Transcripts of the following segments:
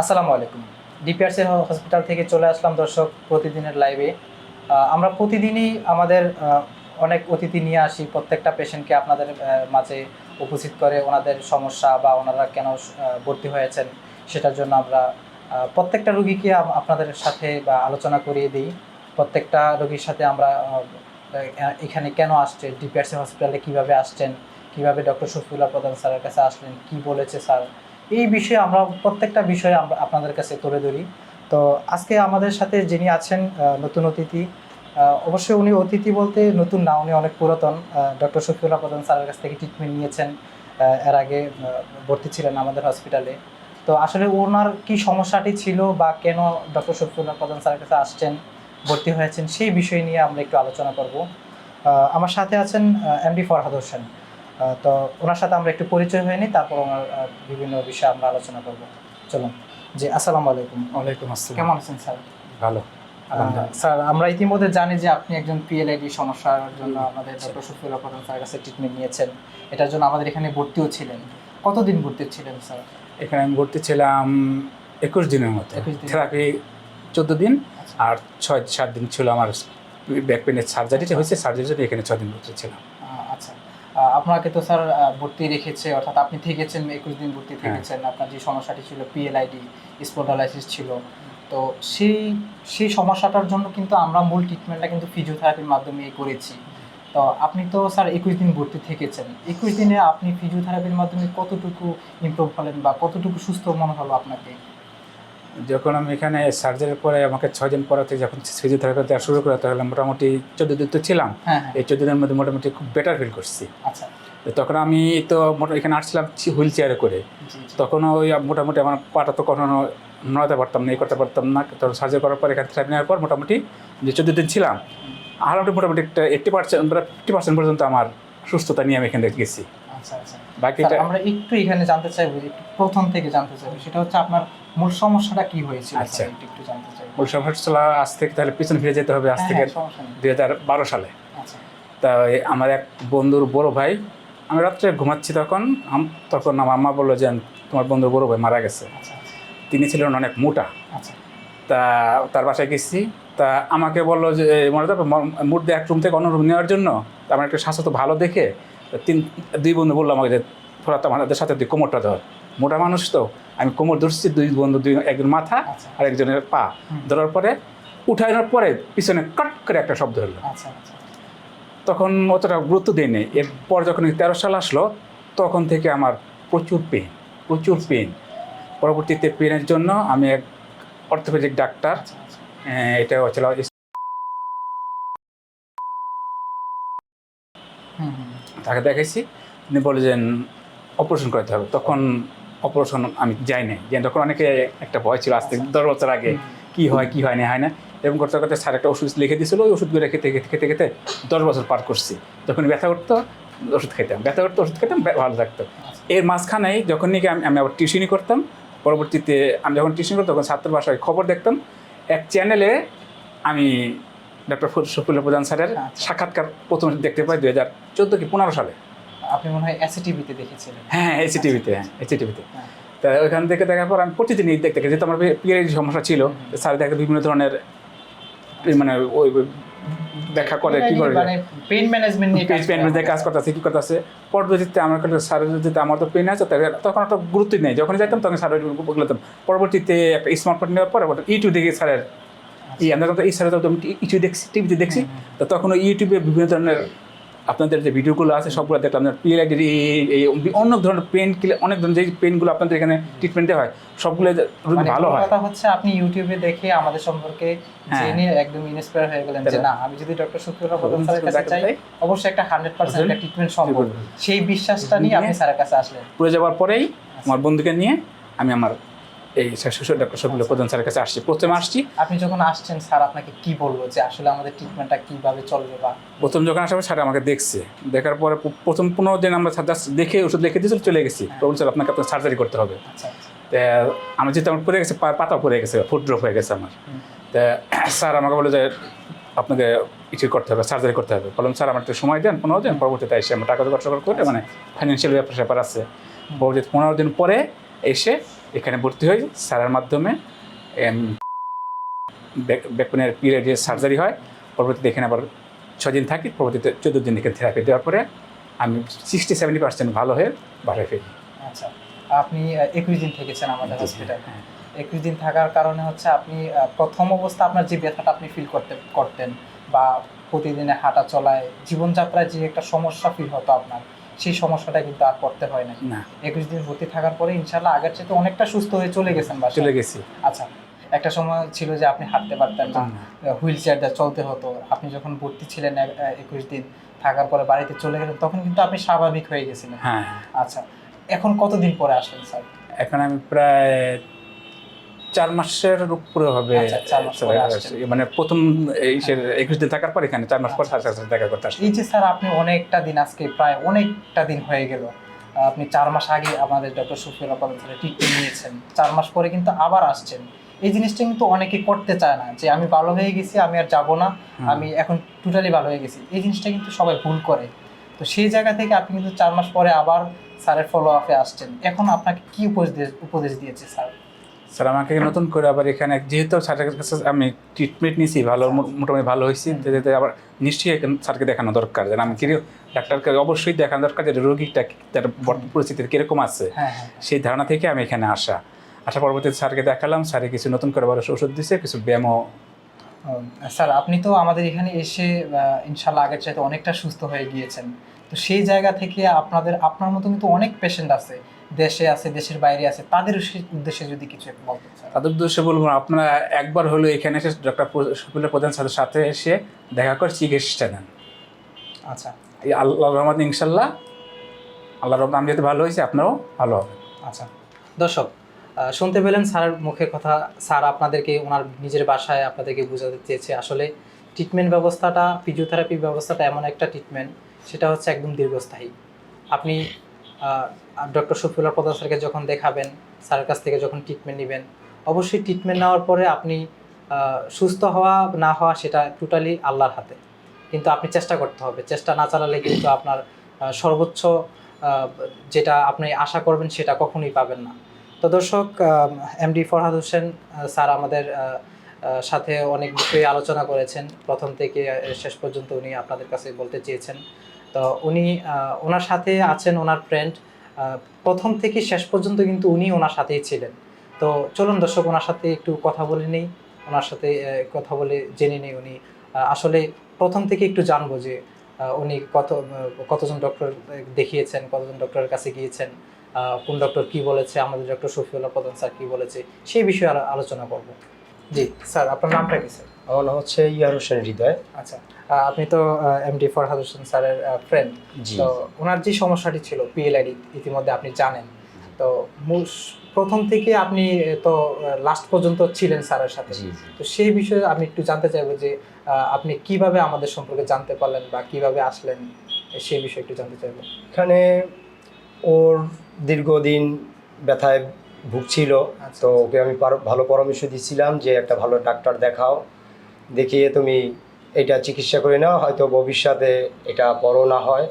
আসসালামু আলাইকুম। DPRC hospital থেকে চলে আসলাম দর্শক প্রতিদিনের লাইভে। আমরা প্রতিদিনই আমাদের অনেক অতিথি নিয়ে আসি। প্রত্যেকটা পেশেন্টকে আপনাদের মাঝে উপস্থিত করে ওনাদের সমস্যা বা ওনারা কেন ভর্তি হয়েছেন সেটার জন্য আমরা প্রত্যেকটা রুগীকে আপনাদের সাথে বা আলোচনা করিয়ে দিই। প্রত্যেকটা রোগীর সাথে আমরা এখানে কেন আসছে ডিপিআরসি হসপিটালে কীভাবে আসছেন, কীভাবে ডক্টর শফিউল্লাহ প্রধান স্যারের কাছে আসলেন, কি বলেছে স্যার এই বিষয়ে আমরা প্রত্যেকটা বিষয়ে আমরা আপনাদের কাছে তুলে ধরি। তো আজকে আমাদের সাথে যিনি আছেন নতুন অতিথি অবশ্যই উনি অতিথি বলতে নতুন না, উনি অনেক পুরাতন ডক্টর শফিউল্লাহ প্রধান স্যারের কাছ থেকে ট্রিটমেন্ট নিয়েছেন এর আগে ভর্তি ছিলেন আমাদের হসপিটালে তো আসলে ওনার কি সমস্যাটি ছিল বা কেন ডক্টর শফিউল্লাহ প্রধান স্যারের কাছে আসছেন, ভর্তি হয়েছেন, সেই বিষয় নিয়ে আমরা একটু আলোচনা করব। আমার সাথে আছেন এমডি ফরহাদ হোসেন। তো ওনার সাথে আমরা একটু পরিচয় হয়ে নিই তারপর ওনার বিভিন্ন বিষয়ে আমরা আলোচনা করব। চলুন। জি আসসালামু আলাইকুম। ওয়ালাইকুম আসসালাম। কেমন আছেন স্যার? ভালো স্যার আমরা ইতিমধ্যে জানি যে আপনি একজন পিএলআইডি সমস্যার জন্য আমাদের ডক্টর শফিউল্লাহ প্রধান স্যারের কাছে ট্রিটমেন্ট নিয়েছেন। এটার জন্য আমাদের এখানে ভর্তিও ছিলেন। কতদিন ভর্তি ছিলেন স্যার? এখানে আমি ভর্তি ছিলাম একুশ দিনের মতো। 21 দিন। থেরাপি চোদ্দ দিন আচ্ছা। আর ছয় সাত দিন ছিল আমার ব্যাক পেনের সার্জারিটা হয়েছে সার্জারির জন্য এখানে ছয় দিন ভর্তি ছিলাম। আপনাকে তো স্যার ভর্তি রেখেছে অর্থাৎ আপনি থেকেছেন একুশ দিন ভর্তি থেকেছেন। আপনার যে সমস্যাটি ছিল পিএলআইডি স্পন্ডালাইসিস ছিল। তো সেই সেই সমস্যাটার জন্য কিন্তু আমরা মূল ট্রিটমেন্টটা কিন্তু ফিজিওথেরাপির মাধ্যমে করেছি। তো আপনি তো স্যার একুশ দিন ভর্তি থেকেছেন। একুশ দিনে আপনি ফিজিওথেরাপির মাধ্যমে কতটুকু ইমপ্রুভ হলেন বা কতটুকু সুস্থ মনে হলো আপনাকে? যখন আমি এখানে সার্জারির পরে আমাকে ছয় দিন পরে যখন ফিজিওথেরাপি দেওয়া শুরু করে তাহলে মোটামুটি চোদ্দ দিন তো ছিলাম। হ্যাঁ হ্যাঁ। এই চোদ্দ দিনের মধ্যে মোটামুটি খুব বেটার ফিল করছি। আচ্ছা। তখন আমি তো এখানে আসছিলাম হুইল চেয়ারে করে। তখনও ওই মোটামুটি আমার পাটা তো কখনো নড়াতে পারতাম না এই করতে পারতাম না। তখন সার্জারি করার পর এখানে থেরাপি নেওয়ার পর মোটামুটি যে চোদ্দ দিন ছিলাম। আর মোটামুটি একটা এইট্টি পার্সেন্ট ফিফটি পার্সেন্ট পর্যন্ত আমার সুস্থতা নিয়ে আমি এখানে গেছি। আচ্ছা আচ্ছা। বাকিটা আমরা একটু এখানে জানতে চাইব একটু প্রথম থেকে জানতে চাইব। সেটা হচ্ছে আপনার মূল সমস্যাটা কি হয়েছিল? আচ্ছা। একটু জানতে চাইব মূল সমস্যা ছিল আজ থেকে তাহলে পিছনে ফিরে যেতে হবে আজ হ্যাঁ, থেকে হ্যাঁ, দুই হাজার বারো সালে। আচ্ছা। তা আমার এক বন্ধুর বড় ভাই আমি রাত্রে ঘুমাচ্ছি তখন তখন আমার মা বলল যে তোমার বন্ধুর বড় ভাই মারা গেছে। আচ্ছা তিনি ছিলেন অনেক মোটা। আচ্ছা। তা তার বাসায় গেছি। তা আমাকে বলল যে মনে মুড দিয়ে এক রুম থেকে অন্য রুম নেওয়ার জন্য আমার একটা স্বাস্থ্য তো ভালো দেখে তিন দুই বন্ধু বলল আমাকে যে তোরা তো আমাদের সাথে তুই কোমরটা ধর। মোটা মানুষ তো। আমি কোমর ধরছি দুই বন্ধু দুই একজন মাথা আচ্ছা। আর একজনের পা। ধরার পরে উঠানোর পরে পিছনে কাট করে একটা শব্দ হলো। আচ্ছা আচ্ছা। তখন অতটা গুরুত্ব দিইনি এরপর যখন তেরো সাল আসলো তখন থেকে আমার প্রচুর পেন প্রচুর পেন পরবর্তীতে পেনের জন্য আমি এক অর্থোপেডিক ডাক্তার আহ, এটা হচ্ছিল তাকে দেখাইছি। তিনি বলেছেন অপারেশন করতে হবে। তখন অপারেশন আমি যাই নাই। যে তখন অনেকে একটা ভয় ছিল আজ থেকে দশ বছর আগে কি হয় কি হয় না হয় না। এরকম করতে করতে স্যার একটা ওষুধ লিখে দিয়েছিল ওই ওষুধগুলো খেতে খেতে খেতে খেতে দশ বছর পার করছি। যখন ব্যথা করতো ওষুধ খেতাম। ব্যথা করতো ওষুধ খেতাম ভালো থাকতো। এর মাঝখানেই যখন নাকি আমি আমি আবার টিউশনই করতাম পরবর্তীতে আমি যখন টিউশন করতাম তখন ছাত্র বাসায় খবর দেখতাম এক চ্যানেলে আমি ডক্টর শফিউল্লাহ প্রধান স্যারের আচ্ছা। সাক্ষাৎকার প্রথম দেখতে পাই দু হাজার চোদ্দ কি পনেরো সালে। আপনি মনে হয় এসিটিভিতে দেখেছিলেন। হ্যাঁ হ্যাঁ এসি টিভিতে হ্যাঁ এসি টিভিতে হ্যাঁ। তা। ওইখান থেকে দেখার পর আমি প্রতিদিনই দেখতে যেহেতু আমার পিএইচ সমস্যা ছিল স্যার দেখতে বিভিন্ন ধরনের মানে ওই ব্যাখ্যা করে কি করে। পেইন ম্যানেজমেন্ট নিয়ে পেন দিয়ে কাজ করতেছে কি করতেছে পরবর্তীতে আমার কাছে স্যারের যদি আমার তো পেন আছে তখন একটা গুরুত্ব নেই যখন যাইতাম তখন স্যারের বলতাম পরবর্তীতে একটা স্মার্টফোন নেওয়ার পরে ইউটিউব দেখি স্যারের। এই আমরা তো এই স্যারের ইউটিউব দেখছি টিভিতে দেখছি তো তখন ইউটিউবে বিভিন্ন ধরনের আপনাদের যে ভিডিওগুলো আছে সবগুলো দেখলাম। আপনার পিএলআইডির এই অনেক ধরনের পেন অনেক ধরনের যে পেনগুলো আপনাদের এখানে ট্রিটমেন্ট হয় সবগুলো মানে ভালো হয়। কথা হচ্ছে আপনি ইউটিউবে দেখে আমাদের সম্পর্কে হ্যাঁ। জেনে একদম ইন্সপায়ার হয়ে গেলেন যে না আমি যদি ডক্টর শুক্রবার প্রধান স্যারের কাছে চাই, অবশ্যই একটা হান্ড্রেড পার্সেন্ট একটা ট্রিটমেন্ট সম্ভব। সেই বিশ্বাসটা নিয়ে আপনি স্যারের কাছে আসলেন। পুরো যাওয়ার পরেই আমার বন্ধুকে নিয়ে আমি আমার এই শিশু ডাক্তার শফিউল্লাহ প্রধান স্যারের কাছে আসছি। প্রথমে আসছি। আপনি যখন আসছেন স্যার আপনাকে কি বলব যে আসলে আমাদের ট্রিটমেন্টটা কীভাবে চলবে বা প্রথম যখন আসার পর স্যার আমাকে দেখছে। দেখার পরে প্রথম পনেরো দিন আমরা স্যার দেখে ওষুধ লিখে দিয়েছিল চলে গেছি। তখন স্যার আপনাকে আপনার সার্জারি করতে হবে। আচ্ছা আচ্ছা। তা আমার যেহেতু আমার পড়ে গেছে পাতা পড়ে গেছে ফুট ড্রপ হয়ে গেছে আমার। তা স্যার আমাকে বলে যে আপনাকে কিছু করতে হবে সার্জারি করতে হবে। বললাম স্যার আমার একটু সময় দেন পনেরো দিন পরবর্তীতে এসে আমার টাকা জোগাড় করে মানে ফাইন্যান্সিয়াল ব্যাপার স্যাপার আছে। পরবর্তীতে পনেরো দিন পরে এসে এখানে ভর্তি হই। স্যারের মাধ্যমে ব্যাকপেনের পিরিয়ডের সার্জারি হয় পরবর্তীতে এখানে আবার ছদিন থাকি পরবর্তীতে চোদ্দ দিন এখানে থেরাপি দেওয়ার পরে আমি সিক্সটি সেভেন্টি পার্সেন্ট ভালো হয়ে বাড়ায় ফেলি আচ্ছা আপনি একুশ দিন থেকেছেন আমাদের হসপিটালে হ্যাঁ। একুশ দিন থাকার কারণে হচ্ছে আপনি প্রথম অবস্থা আপনার যে ব্যথাটা আপনি ফিল করতে করতেন বা প্রতিদিনে হাঁটা চলায় জীবনযাত্রায় যে একটা সমস্যা ফিল হতো আপনার সেই সমস্যাটা কিন্তু আর করতে হয় না। একুশ দিন ভর্তি থাকার পরে ইনশাল্লাহ আগের চেয়ে অনেকটা সুস্থ হয়ে চলে গেছেন বা চলে গেছি। আচ্ছা একটা সময় ছিল যে আপনি হাঁটতে পারতেন না হুইল চেয়ার দিয়ে চলতে হতো। আপনি যখন ভর্তি ছিলেন একুশ দিন থাকার পরে বাড়িতে চলে গেলেন তখন কিন্তু আপনি স্বাভাবিক হয়ে গেছিলেন। হ্যাঁ। আচ্ছা এখন কতদিন পরে আসলেন স্যার? এখন আমি প্রায় চার মাসের উপরে হবে। আচ্ছা, পরে। মানে প্রথম এই একুশ দিন থাকার পর এখানে চার মাস পর সাথে দেখা করতে আসছি। এই যে স্যার আপনি অনেকটা দিন আজকে প্রায় অনেকটা দিন হয়ে গেল। আপনি চার মাস আগে আমাদের ডক্টর পালন স্যারের ট্রিটমেন্ট নিয়েছেন। চার মাস পরে কিন্তু আবার আসছেন। এই জিনিসটা কিন্তু অনেকে করতে চায় না যে আমি ভালো হয়ে গেছি আমি আর যাব না আমি এখন টোটালি ভালো হয়ে গেছি। এই জিনিসটা কিন্তু সবাই ভুল করে। তো সেই জায়গা থেকে আপনি কিন্তু চার মাস পরে আবার স্যারের ফলো আপে আসছেন। এখন আপনাকে কি উপদেশ উপদেশ দিয়েছে স্যার? স্যার আমাকে নতুন করে আবার এখানে যেহেতু স্যারের কাছে আমি ট্রিটমেন্ট নিয়েছি ভালো মোটামুটি ভালো হয়েছি হুম। আবার নিশ্চয়ই স্যারকে দেখানো দরকার। যেন আমি কি ডাক্তারকে অবশ্যই দেখানো দরকার যে রোগীটা তার বর্তমান পরিস্থিতি কীরকম আছে। হ্যাঁ হ্যাঁ সেই ধারণা থেকে আমি এখানে আসা। আসা পরবর্তীতে স্যারকে দেখালাম স্যারে কিছু নতুন করে আবার ওষুধ দিছে কিছু ব্যায়ামও স্যার আপনি তো আমাদের এখানে এসে ইনশাল্লাহ আগের চাইতে অনেকটা সুস্থ হয়ে গিয়েছেন। তো সেই জায়গা থেকে আপনাদের আপনার মতো কিন্তু অনেক পেশেন্ট আছে। দেশে আছে দেশের বাইরে আছে তাদের উদ্দেশ্যে- যদি কিছু একটু স্যার তাদের উদ্দেশ্যে বলব আপনারা একবার হলো এখানে এসে ডক্টর শফিলের প্রধান স্যারের সাথে এসে দেখা করে চিকিৎসা নেন। আচ্ছা। এই আল্লাহ রহমান ইনশাল্লাহ আল্লাহ রহমান আমি যেহেতু ভালো হয়েছি আপনারাও ভালো হবে আচ্ছা। দর্শক শুনতে পেলেন স্যারের মুখের কথা স্যার আপনাদেরকে ওনার নিজের বাসায় আপনাদেরকে বোঝাতে চেয়েছে। আসলে ট্রিটমেন্ট ব্যবস্থাটা ফিজিওথেরাপি ব্যবস্থাটা এমন একটা ট্রিটমেন্ট সেটা হচ্ছে একদম দীর্ঘস্থায়ী। আপনি ডক্টর শফিউল্লাহ প্রধান স্যারকে যখন দেখাবেন, স্যারের কাছ থেকে যখন ট্রিটমেন্ট নেবেন, অবশ্যই ট্রিটমেন্ট নেওয়ার পরে আপনি সুস্থ হওয়া, না হওয়া সেটা টোটালি আল্লাহর হাতে। কিন্তু আপনি চেষ্টা করতে হবে। চেষ্টা না চালালে কিন্তু আপনার সর্বোচ্চ যেটা আপনি আশা করবেন সেটা কখনোই পাবেন না। তো দর্শক এমডি ফরহাদ হোসেন স্যার আমাদের সাথে অনেক বিষয়ে আলোচনা করেছেন। প্রথম থেকে শেষ পর্যন্ত উনি আপনাদের কাছে বলতে চেয়েছেন। তো উনি ওনার সাথে আছেন ওনার ফ্রেন্ড প্রথম থেকে শেষ পর্যন্ত কিন্তু উনি ওনার সাথেই ছিলেন। তো চলুন দর্শক ওনার সাথে একটু কথা বলে নেই। ওনার সাথে কথা বলে জেনে নেই উনি। আসলে প্রথম থেকে একটু জানব যে উনি কত কতজন ডক্টর দেখিয়েছেন কতজন ডক্টরের কাছে গিয়েছেন কোন ডক্টর কি বলেছে আমাদের ডক্টর শফিউল্লাহ প্রধান স্যার কি বলেছে সেই বিষয়ে আলো- আলোচনা করব। জি স্যার আপনার নামটা কি স্যার? আমার নাম হচ্ছে ইয়ার হোসেন হৃদয়। আচ্ছা। আপনি তো এমডি ফরহাদ হোসেন স্যারের ফ্রেন্ড তো ওনার যে সমস্যাটি ছিল পিএলআইডি ইতিমধ্যে আপনি জানেন। তো প্রথম থেকে আপনি তো লাস্ট পর্যন্ত ছিলেন স্যারের সাথে। তো সেই বিষয়ে আমি একটু জানতে চাইব যে আপনি কীভাবে আমাদের সম্পর্কে জানতে পারলেন বা কীভাবে আসলেন সেই বিষয়ে একটু জানতে চাইব। এখানে ওর দীর্ঘদিন ব্যথায় ভুগছিল। আচ্ছা, তো ওকে আমি ভালো পরামর্শ দিচ্ছিলাম যে একটা ভালো ডাক্তার দেখাও। দেখিয়ে তুমি এটা চিকিৎসা করে নাও হয়তো ভবিষ্যতে এটা বড় না হয়।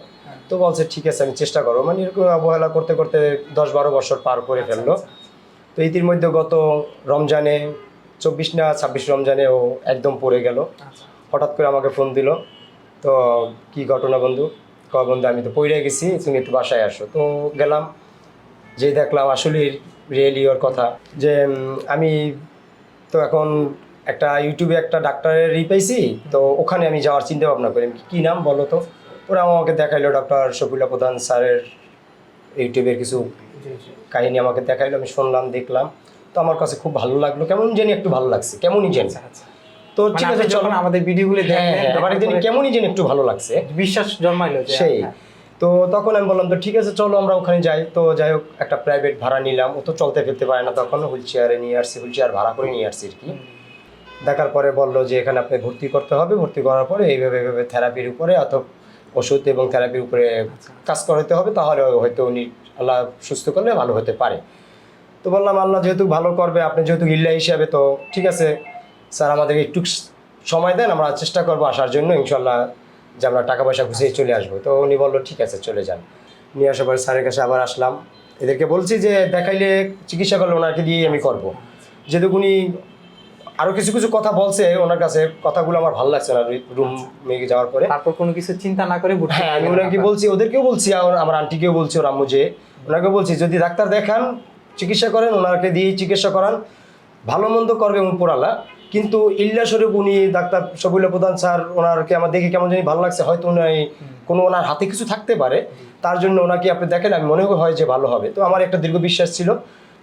তো বলছে ঠিক আছে আমি চেষ্টা করব। মানে এরকম অবহেলা করতে করতে দশ বারো বছর পার করে আচ্ছা, ফেলল। আচ্ছা, তো ইতির গত রমজানে চব্বিশ না ছাব্বিশ রমজানে ও একদম পড়ে গেল। আচ্ছা। হঠাৎ করে আমাকে ফোন দিল তো কি ঘটনা বন্ধু? ক বন্ধু আমি তো পড়ে গেছি তুমি একটু বাসায় আসো। তো গেলাম যে দেখলাম আসলে রিয়েলি ওর কথা যে আমি তো এখন একটা ইউটিউবে একটা ডাক্তারের ই পাইছি তো ওখানে আমি যাওয়ার চিন্তা ভাবনা করি কি নাম বলো তো? ওরা আমাকে দেখাইলো ডক্টর শফিলা প্রধান স্যারের ইউটিউবের কিছু। কাহিনী আমাকে দেখাইলো আমি শুনলাম দেখলাম। তো আমার কাছে খুব ভালো লাগল। কেমন জানি একটু ভালো লাগছে কেমনই জানি। আচ্ছা, আচ্ছা। তো মানে ঠিক আছে চলো। আমাদের ভিডিওগুলো হ্যাঁ হ্যাঁ আমার কেমনই জানি একটু ভালো লাগছে। বিশ্বাস জন্মাইলো সেই। হ্যাঁ, তো তখন আমি বললাম তো ঠিক আছে চলো আমরা ওখানে যাই। তো যাই হোক একটা প্রাইভেট ভাড়া নিলাম। ও তো চলতে ফিরতে পারে না তখন। হুইল চেয়ারে নিয়ে আসছি হুইল চেয়ার ভাড়া করে নিয়ে আসছি আর কি। দেখার পরে বলল যে এখানে আপনি ভর্তি করতে হবে, ভর্তি করার পরে এইভাবে এইভাবে থেরাপির উপরে অত ওষুধ এবং থেরাপির উপরে। কাজ করতে হবে, তাহলে হয়তো উনি আল্লাহ সুস্থ করলে ভালো হতে পারে। তো বললাম, আল্লাহ যেহেতু ভালো করবে, আপনি যেহেতু ইল্লা হিসাবে, তো ঠিক আছে, স্যার আমাদেরকে একটু সময় দেন, আমরা চেষ্টা করব আসার জন্য ইনশাল্লাহ যে আমরা টাকা পয়সা ঘুষিয়ে চলে আসব। তো উনি বলল, ঠিক আছে, চলে যান। নিয়ে আসার পরে স্যারের কাছে আবার আসলাম। এদেরকে বলছি যে, দেখাইলে চিকিৎসা করলে ওনাকে দিয়েই আমি করব। যেহেতু উনি আরও কিছু কিছু কথা বলছে ওনার কাছে কথাগুলো আমার ভালো লাগছে না রুম মেয়ে যাওয়ার পরে। তারপর কোনো কিছু চিন্তা না করে হ্যাঁ আমি ওনাকে বলছি ওদেরকেও বলছি আর আমার আন্টিকেও বলছি ওর আম্মু যে ওনাকে বলছি যদি ডাক্তার দেখান চিকিৎসা করেন ওনাকে দিয়েই চিকিৎসা করান ভালো মন্দ করবে পোড়ালা। কিন্তু ইল্লা শরীফ উনি ডাক্তার সবুল্লা প্রধান স্যার ওনারকে আমার দেখে কেমন জানি ভালো লাগছে হয়তো উনি কোনো ওনার হাতে কিছু থাকতে পারে। তার জন্য ওনাকে আপনি দেখেন আমি মনে হয় যে ভালো হবে। তো আমার একটা দীর্ঘ বিশ্বাস ছিল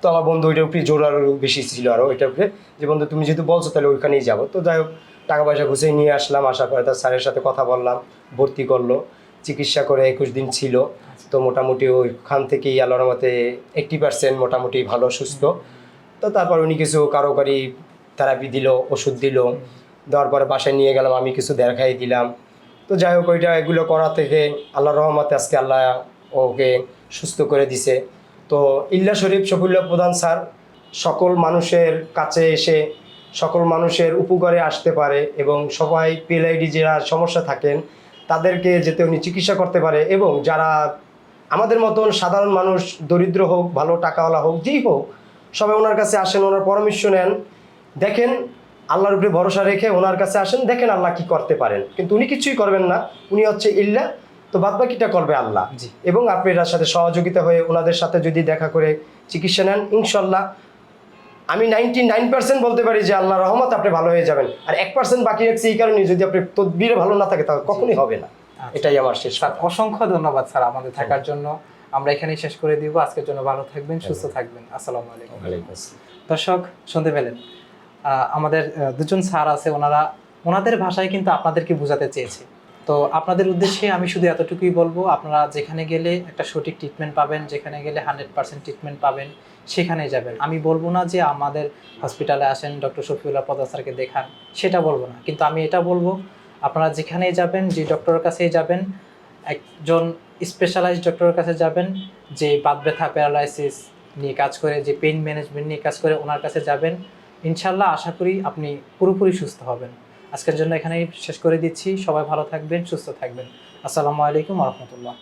তো আমার বন্ধু ওইটার উপরে জোর আরও বেশি ছিল আরও ওইটার উপরে। যে বন্ধু, তুমি যেহেতু বলছো তাহলে ওইখানেই যাব। তো যাই হোক টাকা পয়সা ঘুষে নিয়ে আসলাম, আসার পরে তার স্যারের সাথে কথা বললাম, ভর্তি করল, চিকিৎসা করে একুশ দিন ছিল। তো মোটামুটি ওইখান থেকেই আল্লাহর মতে এইট্টি পার্সেন্ট মোটামুটি ভালো, সুস্থ। তো তারপর উনি কিছু কারোকারি থেরাপি দিল, ওষুধ দিল। দেওয়ার পরে বাসায় নিয়ে গেলাম, আমি কিছু দেখাই দিলাম। তো যাই হোক, ওইটা এগুলো করা থেকে আল্লাহ রহমতে আজকে আল্লাহ ওকে সুস্থ করে দিছে। তো ইল্লা শরীফ শফিউল্লাহ প্রধান স্যার, সকল মানুষের কাছে এসে সকল মানুষের উপকারে আসতে পারে এবং সবাই পিএলআইডি যারা সমস্যা থাকেন, তাদেরকে যেতে উনি চিকিৎসা করতে পারে এবং যারা আমাদের মতন সাধারণ মানুষ, দরিদ্র হোক, ভালো টাকাওয়ালা হোক, যেই হোক, সবাই ওনার কাছে আসেন, ওনার পরামর্শ নেন। দেখেন, আল্লাহর উপরে ভরসা রেখে ওনার কাছে আসেন, দেখেন আল্লাহ কি করতে পারেন। কিন্তু উনি কিছুই করবেন না, উনি হচ্ছে ইল্লা তো বাদ বাকিটা করবে আল্লাহ। এবং আপনি এটার সাথে সহযোগিতা হয়ে ওনাদের সাথে যদি দেখা করে চিকিৎসা নেন ইনশাল্লাহ। আমি নাইনটি নাইন পার্সেন্ট বলতে পারি যে আল্লাহ রহমত আপনি ভালো হয়ে যাবেন। আর এক পার্সেন্ট বাকি রাখছি এই কারণে যদি আপনি তদবিরে ভালো না থাকে তাহলে কখনই হবে না। আচ্ছা। এটাই আমার শেষ স্যার অসংখ্য ধন্যবাদ স্যার আমাদের থাকার জন্য। আমরা এখানেই শেষ করে দিব। আজকের জন্য ভালো থাকবেন সুস্থ থাকবেন। আসসালামু আলাইকুম। আসসালাম। দর্শক শুনতে পেলেন। আমাদের দুজন স্যার আছে ওনারা ওনাদের ভাষায় কিন্তু আপনাদেরকে বোঝাতে চেয়েছে। তো আপনাদের উদ্দেশ্যে আমি শুধু এতটুকুই বলব, আপনারা যেখানে গেলে একটা সঠিক ট্রিটমেন্ট পাবেন, যেখানে গেলে হান্ড্রেড পার্সেন্ট ট্রিটমেন্ট পাবেন সেখানে যাবেন। আমি বলব না যে আমাদের হসপিটালে আসেন ডক্টর শফিউল্লাহ প্রধান স্যারকে দেখান, সেটা বলব না। কিন্তু আমি এটা বলব, আপনারা যেখানেই যাবেন, যে ডক্টরের কাছেই যাবেন, একজন স্পেশালাইজড ডক্টরের কাছে যাবেন, যে বাত ব্যথা প্যারালাইসিস নিয়ে কাজ করে, যে পেইন ম্যানেজমেন্ট নিয়ে কাজ করে, ওনার কাছে যাবেন, ইনশাল্লাহ আশা করি আপনি পুরোপুরি সুস্থ হবেন। আজকের জন্য এখানেই শেষ করে দিচ্ছি। সবাই ভালো থাকবেন সুস্থ থাকবেন। আসসালামু আলাইকুম রহমতুল্লাহ।